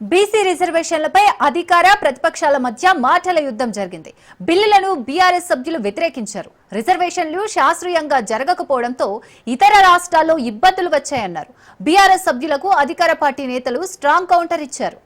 BC రిజర్వేషన్లపై అధికార ప్రతిపక్షాల మధ్య మాటల యుద్ధం జరిగింది. బిల్లులను బీఆర్ఎస్ సభ్యులు వ్యతిరేకించారు. రిజర్వేషన్లు శాస్త్రీయంగా జరగకపోవడంతో ఇతర రాష్ట్రాల్లో ఇబ్బందులు వచ్చాయన్నారు. బీఆర్ఎస్ సభ్యులకు అధికార పార్టీ నేతలు స్ట్రాంగ్ కౌంటర్ ఇచ్చారు.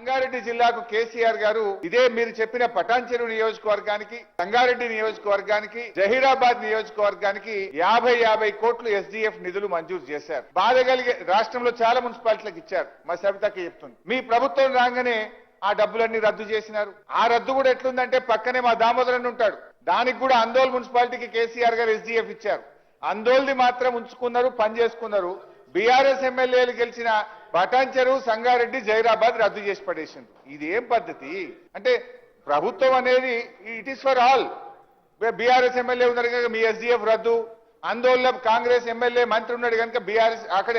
సంగారెడ్డి జిల్లాకు కేసీఆర్ గారు ఇదే మీరు చెప్పిన పటాన్చెరు నియోజకవర్గానికి సంగారెడ్డి నియోజకవర్గానికి జహీరాబాద్ నియోజకవర్గానికి యాభై యాభై కోట్లు ఎస్డిఎఫ్ నిధులు మంజూరు చేశారు. బాధ కలిగే రాష్ట్రంలో చాలా మున్సిపాలిటీలకు ఇచ్చారు. మా సవితకి చెప్తుంది. మీ ప్రభుత్వం రాగానే ఆ డబ్బులన్నీ రద్దు చేసినారు. ఆ రద్దు కూడా ఎట్లుందంటే పక్కనే మా దామోదరన్ ఉంటాడు. దానికి కూడా అందోల్ మున్సిపాలిటీకి కేసీఆర్ గారు ఎస్డిఎఫ్ ఇచ్చారు. అందోల్ది మాత్రం ఉంచుకున్నారు పని చేసుకున్నారు. బీఆర్ఎస్ ఎమ్మెల్యేలు గెలిచిన పటాన్చెరు సంగారెడ్డి జైరాబాద్ రద్దు చేసి పడేసింది ఇది ఏం పద్ధతి? అంటే ప్రభుత్వం అనేది it is for all. BRS MLA ఉన్నారు కనుక మీ ఎస్డిఎఫ్ రద్దు. ఆందోళన కాంగ్రెస్ ఎమ్మెల్యే మంత్రి ఉన్నాడు కనుక బీఆర్ఎస్ అక్కడ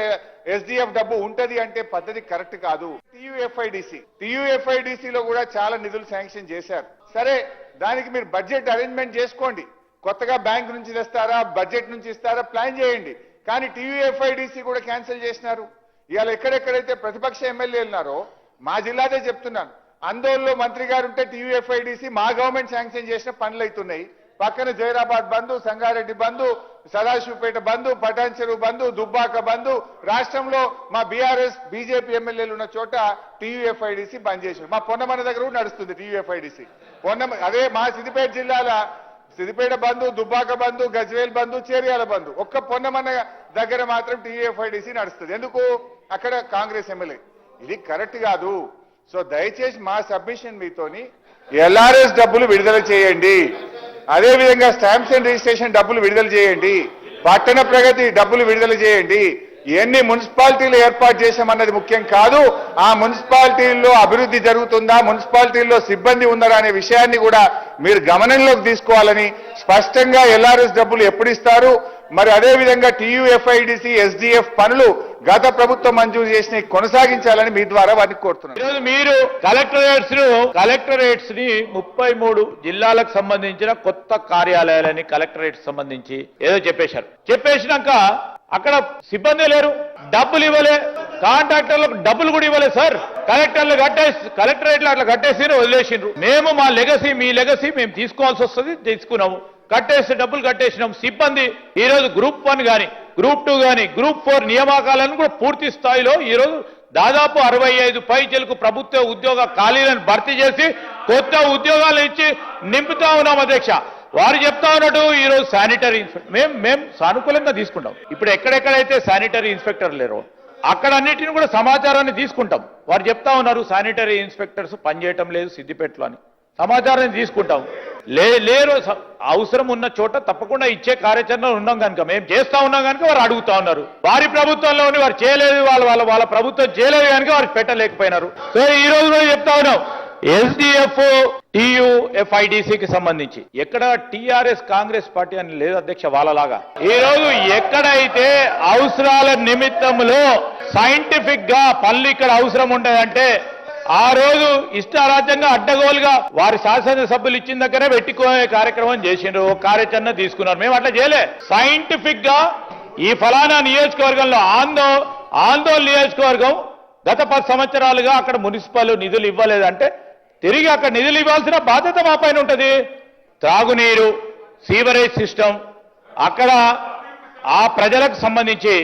ఎస్డిఎఫ్ డబ్బు ఉంటది అంటే పద్ధతి కరెక్ట్ కాదు. టీయూఎఫ్ఐడిసి. టీయూఎఫ్ఐడిసి లో కూడా చాలా నిధులు శాంక్షన్ చేశారు. సరే దానికి మీరు బడ్జెట్ అరేంజ్మెంట్ చేసుకోండి. కొత్తగా బ్యాంక్ నుంచి తెస్తారా బడ్జెట్ నుంచి ఇస్తారా ప్లాన్ చేయండి. కానీ టీయూఎఫ్ఐడిసి కూడా క్యాన్సిల్ చేసినారు. ఇవాళ ఎక్కడెక్కడైతే ప్రతిపక్ష ఎమ్మెల్యేలు ఉన్నారో మా జిల్లాదే చెప్తున్నాను. అందోళనలో మంత్రి గారు ఉంటే టీయూఎఫ్ఐడిసి మా గవర్నమెంట్ శాంక్షన్ చేసిన పనులు అవుతున్నాయి పక్కన జైరాబాద్ బంధు సంగారెడ్డి బంధు సదాశివపేట బంధు పటాన్చెరు బంధు దుబ్బాక బంధు రాష్ట్రంలో మా బీఆర్ఎస్ బీజేపీ ఎమ్మెల్యేలు ఉన్న చోట టీయూఎఫ్ఐడిసి బంద్ చేశారు. మా పొన్నమన్న దగ్గర కూడా నడుస్తుంది టీయూఎఫ్ఐడిసి పొన్నమ అదే మా సిద్దిపేట జిల్లాల సిద్దిపేట బంధు దుబ్బాక బంధు గజ్వేల్ బంధు చేరియాల బంధు. ఒక్క పొన్నమన్న దగ్గర మాత్రం టీయూఎఫ్ఐడిసి నడుస్తుంది. ఎందుకు? అక్కడ కాంగ్రెస్ ఎమ్మెల్యే. ఇది కరెక్ట్ కాదు. సో దయచేసి మా సబ్మిషన్ మీతోని ఎల్ఆర్ఎస్ డబ్బులు విడుదల చేయండి. అదేవిధంగా స్టాంప్స్ అండ్ రిజిస్ట్రేషన్ డబ్బులు విడుదల చేయండి. పట్టణ ప్రగతి డబ్బులు విడుదల చేయండి. ఎన్ని మున్సిపాలిటీలు ఏర్పాటు చేశామన్నది ముఖ్యం కాదు. ఆ మున్సిపాలిటీల్లో అభివృద్ధి జరుగుతుందా మున్సిపాలిటీల్లో సిబ్బంది ఉన్నారా అనే విషయాన్ని కూడా మీరు గమనంలోకి తీసుకోవాలని స్పష్టంగా ఎల్ఆర్ఎస్ డబ్బులు ఎప్పుడు ఇస్తారు మరి అదే విధంగా టీయూఎఫ్ఐడిసి ఎస్డిఎఫ్ పనులు గత ప్రభుత్వం మంజూరు చేసిన కొనసాగించాలని మీ ద్వారా వారిని కోరుతున్నాను. ఈరోజు మీరు కలెక్టరేట్స్ను కలెక్టరేట్స్ని ముప్పై మూడు జిల్లాలకు సంబంధించిన కొత్త కార్యాలయాలని కలెక్టరేట్ సంబంధించి ఏదో చెప్పేశారు. చెప్పేసినాక అక్కడ సిబ్బంది లేరు డబ్బులు ఇవ్వలే కాంట్రాక్టర్లకు డబ్బులు కూడా ఇవ్వలే సార్. కలెక్టర్లు కట్టేసి కలెక్టరేట్లు అట్లా కట్టేసి వదిలేసిండ్రు. మేము మా లెగసీ మీ లెగసీ మేము తీసుకోవాల్సి వస్తుంది తీసుకున్నాము. కట్టేసి డబ్బులు కట్టేసినాం. సిబ్బంది ఈరోజు గ్రూప్ వన్ కానీ గ్రూప్ టూ కానీ గ్రూప్ ఫోర్ నియామకాలను కూడా పూర్తి స్థాయిలో ఈరోజు దాదాపు అరవై ఐదు పైచలకు ప్రభుత్వ ఉద్యోగ ఖాళీలను భర్తీ చేసి కొత్త ఉద్యోగాలు ఇచ్చి నింపుతా ఉన్నాం అధ్యక్ష. వారు చెప్తా ఉన్నట్టు ఈరోజు శానిటరీ ఇన్స్పెక్టర్ మేము మేము సానుకూలంగా తీసుకుంటాం. ఇప్పుడు ఎక్కడెక్కడైతే శానిటరీ ఇన్స్పెక్టర్ లేరో అక్కడ అన్నిటిని కూడా సమాచారాన్ని తీసుకుంటాం. వారు చెప్తా ఉన్నారు శానిటరీ ఇన్స్పెక్టర్స్ పనిచేయటం లేదు సిద్దిపేటలో అని. సమాచారాన్ని తీసుకుంటాం. లే లేరు అవసరం ఉన్న చోట తప్పకుండా ఇచ్చే కార్యాచరణ ఉన్నాం కనుక మేము చేస్తా ఉన్నాం కనుక వారు అడుగుతా ఉన్నారు. వారి ప్రభుత్వంలోని వారు చేయలేదు వాళ్ళ వాళ్ళ వాళ్ళ ప్రభుత్వం చేయలేదు కనుక వారు పెట్టలేకపోయినారు. సో ఈ రోజు కూడా చెప్తా ఉన్నాం. ఎస్డిఎఫ్ టియుఎఫ్ఐడిసికి సంబంధించి. ఎక్కడ టిఆర్ఎస్ కాంగ్రెస్ పార్టీ అని లేదు అధ్యక్ష వాళ్ళలాగా. ఈ రోజు ఎక్కడైతే అవసరాల నిమిత్తంలో సైంటిఫిక్గా పనులు ఇక్కడ అవసరం ఉండదంటే ఆ రోజు ఇష్టారాజ్యంగా అడ్డగోలుగా వారి శాసనసభ్యులు ఇచ్చిన దగ్గరే పెట్టుకునే కార్యక్రమం చేసిండ్రు. కార్యాచరణ తీసుకున్నారు. మేము అట్లా చేయలే. సైంటిఫిక్గా ఈ ఫలానా నియోజకవర్గంలో ఆందో ఆందోళన నియోజకవర్గం గత పది సంవత్సరాలుగా అక్కడ మున్సిపల్ నిధులు ఇవ్వలేదంటే తిరిగి అక్కడ నిధులు ఇవ్వాల్సిన బాధ్యత మా పైన ఉంటుంది. త్రాగునీరు సీవరేజ్ సిస్టమ్ అక్కడ ఆ ప్రజలకు సంబంధించి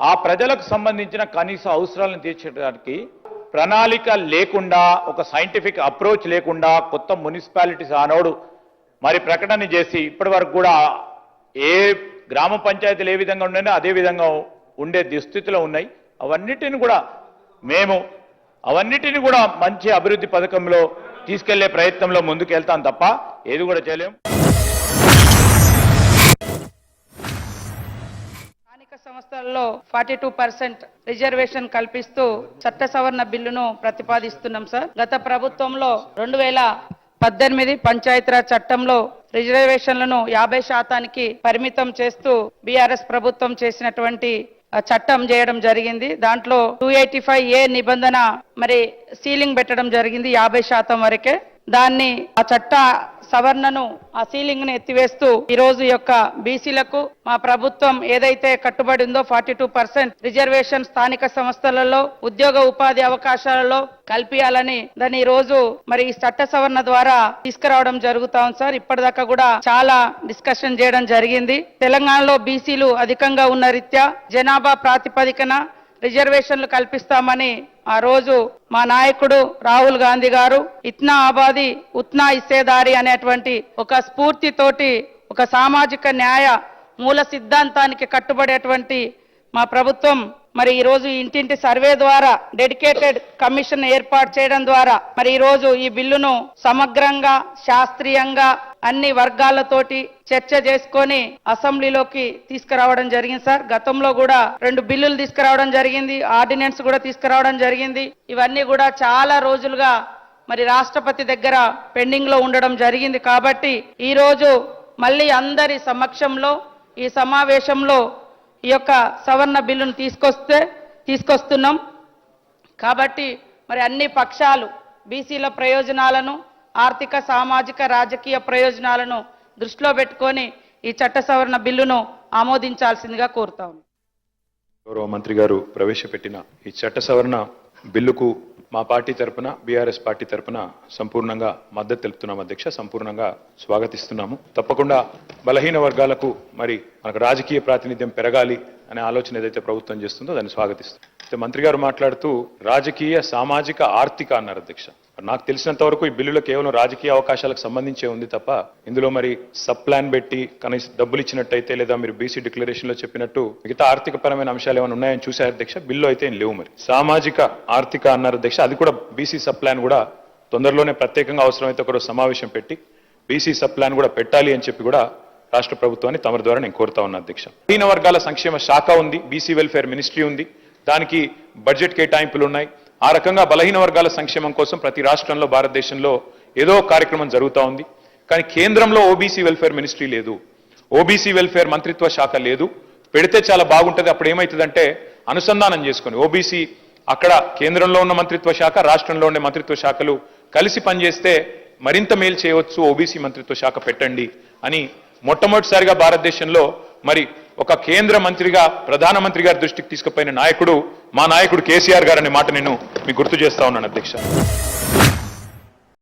ఆ ప్రజలకు సంబంధించిన కనీస అవసరాలను తీర్చడానికి ప్రణాళిక లేకుండా ఒక సైంటిఫిక్ అప్రోచ్ లేకుండా కొత్త మున్సిపాలిటీస్ ఆనోడు మరి ప్రకటన చేసి ఇప్పటి వరకు కూడా ఏ గ్రామ పంచాయతీలు ఏ విధంగా ఉన్నాయో అదే విధంగా ఉండే దుస్థితిలో ఉన్నాయి. అవన్నిటిని కూడా మేము అవన్నిటిని కూడా మంచి అభివృద్ధి పథకంలో తీసుకెళ్ళే ప్రయత్నంలో ముందుకెళ్తాం తప్ప ఏది కూడా చేయలేము సంస్థల్లో ఫార్టీ టూ పర్సెంట్ రిజర్వేషన్ కల్పిస్తూ చట్ట సవరణ బిల్లును ప్రతిపాదిస్తున్నాం సార్. గత ప్రభుత్వంలో రెండు వేల పద్దెనిమిది పంచాయతీరాజ్ చట్టంలో రిజర్వేషన్లను యాభై శాతానికి పరిమితం చేస్తూ బీఆర్ఎస్ ప్రభుత్వం చేసినటువంటి చట్టం చేయడం జరిగింది. దాంట్లో టూ ఎయిటీ ఫైవ్ ఏ నిబంధన మరి సీలింగ్ పెట్టడం జరిగింది యాభై శాతం వరకే. దాన్ని ఆ చట్ట సవరణను ఆ సీలింగ్ను ఎత్తివేస్తూ ఈ రోజు యొక్క బీసీలకు మా ప్రభుత్వం ఏదైతే కట్టుబడి ఉందో ఫార్టీ టూ పర్సెంట్ రిజర్వేషన్ స్థానిక సంస్థలలో ఉద్యోగ ఉపాధి అవకాశాలలో కల్పించాలని దాన్ని ఈ రోజు మరి ఈ చట్ట సవరణ ద్వారా తీసుకురావడం జరుగుతా ఉంది సార్. ఇప్పటిదాకా కూడా చాలా డిస్కషన్ చేయడం జరిగింది. తెలంగాణలో బీసీలు అధికంగా ఉన్న రీత్యా జనాభా ప్రాతిపదికన రిజర్వేషన్లు కల్పిస్తామని ఆ రోజు మా నాయకుడు రాహుల్ గాంధీ గారు ఇత్నా ఆబాది ఉత్నా ఇస్సేదారి అనేటువంటి ఒక స్ఫూర్తితోటి ఒక సామాజిక న్యాయ మూల సిద్ధాంతానికి కట్టుబడేటువంటి మా ప్రభుత్వం మరి ఈ రోజు ఇంటింటి సర్వే ద్వారా డెడికేటెడ్ కమిషన్ ఏర్పాటు చేయడం ద్వారా మరి ఈరోజు ఈ బిల్లును సమగ్రంగా శాస్త్రీయంగా అన్ని వర్గాలతోటి చర్చ చేసుకొని అసెంబ్లీలోకి తీసుకురావడం జరిగింది సార్. గతంలో కూడా రెండు బిల్లులు తీసుకురావడం జరిగింది ఆర్డినెన్స్ కూడా తీసుకురావడం జరిగింది. ఇవన్నీ కూడా చాలా రోజులుగా మరి రాష్ట్రపతి దగ్గర పెండింగ్లో ఉండడం జరిగింది కాబట్టి ఈ రోజు మళ్ళీ అందరి సమక్షంలో ఈ సమావేశంలో ఈ యొక్క సవరణ బిల్లును తీసుకొస్తే తీసుకొస్తున్నాం. కాబట్టి మరి అన్ని పక్షాలు బీసీల ప్రయోజనాలను ఆర్థిక సామాజిక రాజకీయ ప్రయోజనాలను దృష్టిలో పెట్టుకొని ఈ చట్ట సవరణ బిల్లును ఆమోదించాల్సిందిగా కోరుతాము. గౌరవ మంత్రి గారు ప్రవేశపెట్టిన ఈ చట్ట సవరణ బిల్లుకు మా పార్టీ తరపున బీఆర్ఎస్ పార్టీ తరపున సంపూర్ణంగా మద్దతు తెలుపుతున్నాం అధ్యక్ష సంపూర్ణంగా స్వాగతిస్తున్నాము. తప్పకుండా బలహీన వర్గాలకు మరి మనకు రాజకీయ ప్రాతినిధ్యం పెరగాలి అనే ఆలోచన ఏదైతే ప్రభుత్వం చేస్తుందో దాన్ని స్వాగతిస్తుంది మంత్రి గారు మాట్లాడుతూ రాజకీయ సామాజిక ఆర్థిక అన్నారు అధ్యక్ష. నాకు తెలిసినంత వరకు ఈ బిల్లులో కేవలం రాజకీయ అవకాశాలకు సంబంధించే ఉంది తప్ప ఇందులో మరి సబ్ ప్లాన్ పెట్టి కనీసం డబ్బులు ఇచ్చినట్టయితే లేదా మీరు బీసీ డిక్లరేషన్లో చెప్పినట్టు మిగతా ఆర్థిక పరమైన అంశాలు ఏమైనా ఉన్నాయని చూశారు అధ్యక్ష బిల్లు అయితే ఏం లేవు మరి. సామాజిక ఆర్థిక అన్నారు అధ్యక్ష అది కూడా బీసీ సబ్ ప్లాన్ కూడా తొందరలోనే ప్రత్యేకంగా అవసరమైతే ఒకరోజు సమావేశం పెట్టి బీసీ సబ్ ప్లాన్ కూడా పెట్టాలి అని చెప్పి కూడా రాష్ట్ర ప్రభుత్వాన్ని తమరి ద్వారా నేను కోరుతా ఉన్నా అధ్యక్ష. బలహీన వర్గాల సంక్షేమ శాఖ ఉంది బీసీ వెల్ఫేర్ మినిస్ట్రీ ఉంది. దానికి బడ్జెట్ కేటాయింపులు ఉన్నాయి. ఆ రకంగా బలహీన వర్గాల సంక్షేమం కోసం ప్రతి రాష్ట్రంలో భారతదేశంలో ఏదో కార్యక్రమం జరుగుతూ ఉంది. కానీ కేంద్రంలో ఓబీసీ వెల్ఫేర్ మినిస్ట్రీ లేదు. ఓబీసీ వెల్ఫేర్ మంత్రిత్వ శాఖ లేదు. పెడితే చాలా బాగుంటుంది. అప్పుడు ఏమవుతుందంటే అనుసంధానం చేసుకొని ఓబీసీ అక్కడ కేంద్రంలో ఉన్న మంత్రిత్వ శాఖ రాష్ట్రంలో ఉండే మంత్రిత్వ శాఖలు కలిసి పనిచేస్తే మరింత మేలు చేయవచ్చు. ఓబీసీ మంత్రిత్వ శాఖ పెట్టండి అని మొట్టమొదటిసారిగా భారతదేశంలో మరి ఒక కేంద్ర మంత్రిగా ప్రధానమంత్రి గారి దృష్టికి తీసుకుపోయిన నాయకుడు మా నాయకుడు కేసీఆర్ గారు అనే మాట నేను మీకు గుర్తు చేస్తా ఉన్నాను అధ్యక్ష.